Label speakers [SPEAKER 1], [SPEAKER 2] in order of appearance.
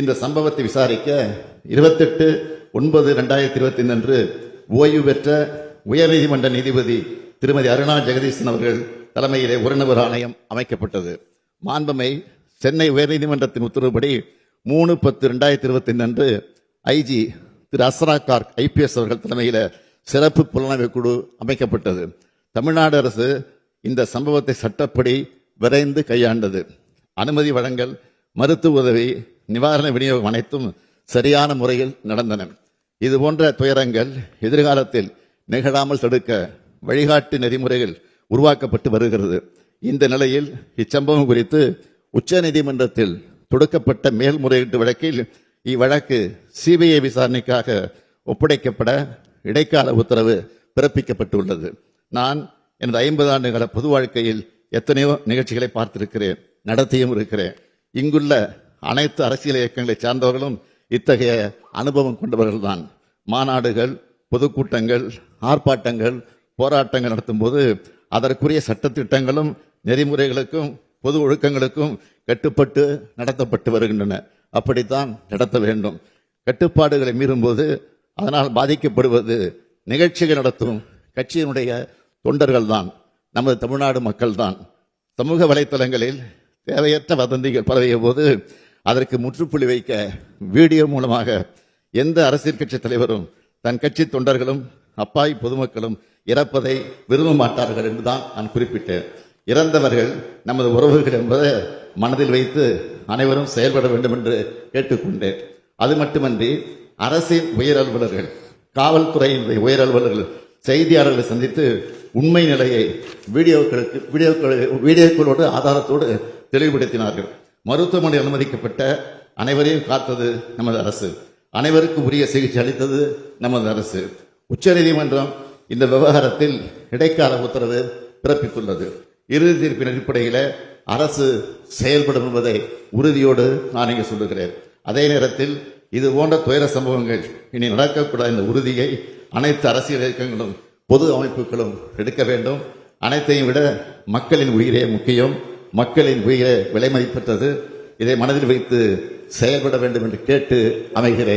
[SPEAKER 1] இந்த சம்பவத்தை விசாரிக்க இருபத்தெட்டு ஒன்பது ரெண்டாயிரத்தி இருபத்தி அன்று ஓய்வு பெற்ற உயர்நீதிமன்ற நீதிபதி திருமதி அருணா ஜெகதீசன் அவர்கள் தலைமையிலே ஒரு நபர் ஆணையம் அமைக்கப்பட்டது. மாண்புமை சென்னை உயர்நீதிமன்றத்தின் உத்தரவுப்படி மூணு பத்து ரெண்டாயிரத்தி இருபத்தி அன்று ஐஜி திரு அஸ்ரா கார்க் ஐபிஎஸ் அவர்கள் தலைமையில் சிறப்பு புலனாய்வு குழு அமைக்கப்பட்டது. தமிழ்நாடு அரசு இந்த சம்பவத்தை சட்டப்படி விரைந்து கையாண்டது. அனுமதி வழங்கல் மருத்துவ உதவி நிவாரண விநியோகம் அனைத்தும் சரியான முறையில் நடந்தன. இது போன்ற துயரங்கள் எதிர்காலத்தில் நிகழாமல் தடுக்க வழிகாட்டு நெறிமுறைகள் உருவாக்கப்பட்டு வருகிறது. இந்த நிலையில் இச்சம்பவம் குறித்து உச்சநீதிமன்றத்தில் தொடுக்கப்பட்ட மேல்முறையீட்டு வழக்கில் இவ்வழக்கு சிபிஐ விசாரணைக்காக ஒப்படைக்கப்பட இடைக்கால உத்தரவு பிறப்பிக்கப்பட்டுள்ளது. நான் எனது ஐம்பது ஆண்டுகால பொது வாழ்க்கையில் எத்தனையோ நிகழ்ச்சிகளை பார்த்திருக்கிறேன் நடத்தியும் இருக்கிறேன். இங்குள்ள அனைத்து அரசியல் இயக்கங்களை சார்ந்தவர்களும் இத்தகைய அனுபவம் கொண்டவர்கள் தான் மாநாடுகள் பொதுக்கூட்டங்கள் ஆர்ப்பாட்டங்கள் போராட்டங்கள் நடத்தும் போது அதற்குரிய சட்டத்திட்டங்களும் நெறிமுறைகளுக்கும் பொது ஒழுக்கங்களுக்கும் கட்டுப்பட்டு நடத்தப்பட்டு வருகின்றன. அப்படித்தான் நடத்த வேண்டும். கட்டுப்பாடுகளை மீறும்போது அதனால் பாதிக்கப்படுவது நிகழ்ச்சிகள் நடத்தும் கட்சியினுடைய தொண்டர்கள் தான் நமது தமிழ்நாடு மக்கள் தான் சமூக வலைத்தளங்களில் தேவையற்ற வதந்திகள் பரவிய போது அதற்கு முற்றுப்புள்ளி வைக்க வீடியோ மூலமாக எந்த அரசியல் கட்சி தலைவரும் தன் கட்சி தொண்டர்களும் அப்பாய் பொதுமக்களும் இறப்பதை விரும்ப மாட்டார்கள் என்றுதான் நான் குறிப்பிட்டேன். இறந்தவர்கள் நமது உறவுகள் என்பதை மனதில் வைத்து அனைவரும் செயல்பட வேண்டும் என்று கேட்டுக்கொண்டேன். அது மட்டுமன்றி அரசின் உயர் அலுவலர்கள் காவல்துறையின் உயர் அலுவலர்கள் செய்தியாளர்களை சந்தித்து உண்மை நிலையை வீடியோக்களுக்கு வீடியோக்கள் வீடியோக்களோடு ஆதாரத்தோடு தெளிவுபடுத்தினார்கள். மருத்துவமனை அனுமதிக்கப்பட்ட அனைவரையும் காத்தது நமது அரசு. அனைவருக்கும் உரிய சிகிச்சை அளித்தது நமது அரசு. உச்சநீதிமன்றம் இந்த விவகாரத்தில் இடைக்கால உத்தரவு பிறப்பித்துள்ளது. இறுதி தீர்ப்பின் அடிப்படையில் அரசு செயல்படும் என்பதை உறுதியோடு நான் இங்கே சொல்லுகிறேன். அதே நேரத்தில் இது போன்ற துயர சம்பவங்கள் இனி நடக்கக்கூடாத இந்த உறுதியை அனைத்து அரசியல் இயக்கங்களும் பொது அமைப்புகளும் எடுக்க வேண்டும். அனைத்தையும் விட மக்களின் உயிரே முக்கியம். மக்களின் உயிரை விலை மதிப்பற்றது இதை மனதில் வைத்து செயல்பட வேண்டும் என்று கேட்டு அமைகிறேன்.